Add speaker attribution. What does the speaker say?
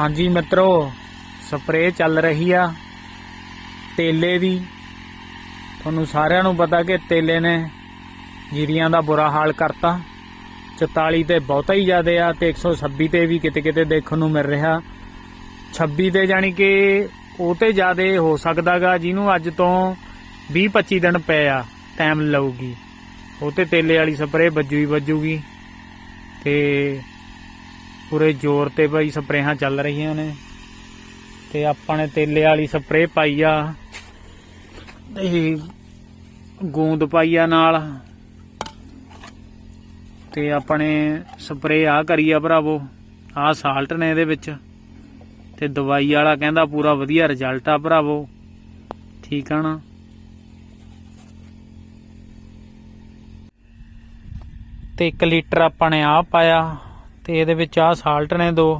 Speaker 1: ਹਾਂਜੀ ਮਿੱਤਰੋ, ਸਪਰੇਅ ਚੱਲ ਰਹੀ ਆ, ਤੇਲੇ ਦੀ। ਤੁਹਾਨੂੰ ਸਾਰਿਆਂ ਨੂੰ ਪਤਾ ਕਿ ਤੇਲੇ ਨੇ ਜੀਰੀਆਂ ਦਾ ਬੁਰਾ ਹਾਲ ਕਰਤਾ। 44 ਤੇ ਬਹੁਤਾ ਹੀ ਜ਼ਿਆਦਾ ਆ ਤੇ 126 ਤੇ ਵੀ ਕਿਤੇ ਕਿਤੇ ਦੇਖਣ ਨੂੰ ਮਿਲ ਰਿਹਾ। 26 ਤੇ ਜਾਨੀ ਕਿ ਉਹ ਤੇ ਜ਼ਿਆਦਾ ਹੋ ਸਕਦਾਗਾ ਜਿਹਨੂੰ ਅੱਜ ਤੋਂ 20 25 ਦਿਨ ਪਏ ਆ ਟਾਈਮ ਲਊਗੀ। ਉਹ ਤੇ ਤੇਲੇ ਵਾਲੀ ਸਪਰੇਅ ਵੱਜੂ ਹੀ ਵੱਜੂਗੀ। ਤੇ ਪੂਰੇ ਜ਼ੋਰ ਤੇ ਭਾਈ ਸਪਰੇਹਾਂ ਚੱਲ ਰਹੀਆਂ ਨੇ। ਤੇ ਆਪਾਂ ਨੇ ਤੇਲੇ ਵਾਲੀ ਸਪਰੇਅ ਪਾਈ ਆ। ਤੇ ਗੂੰਦ ਪਾਈ ਆ ਨਾਲ। ਤੇ ਆਪਣੇ ਸਪਰੇਅ ਆ ਕਰੀ ਆ ਭਰਾਵੋ। ਆ ਸਾਲਟ ਨੇ ਇਹਦੇ ਵਿੱਚ। ਤੇ ਦਵਾਈ ਵਾਲਾ ਕਹਿੰਦਾ ਪੂਰਾ ਵਧੀਆ ਰਿਜ਼ਲਟ ਆ ਭਰਾਵੋ। ਠੀਕ ਆ ਨਾ? ਤੇ 1 ਲੀਟਰ ਆਪਾਂ ਨੇ ਆ ਪਾਇਆ। ਤੇ ਇਹਦੇ ਵਿੱਚ ਆ ਸਾਲਟ ਨੇ ਦੋ।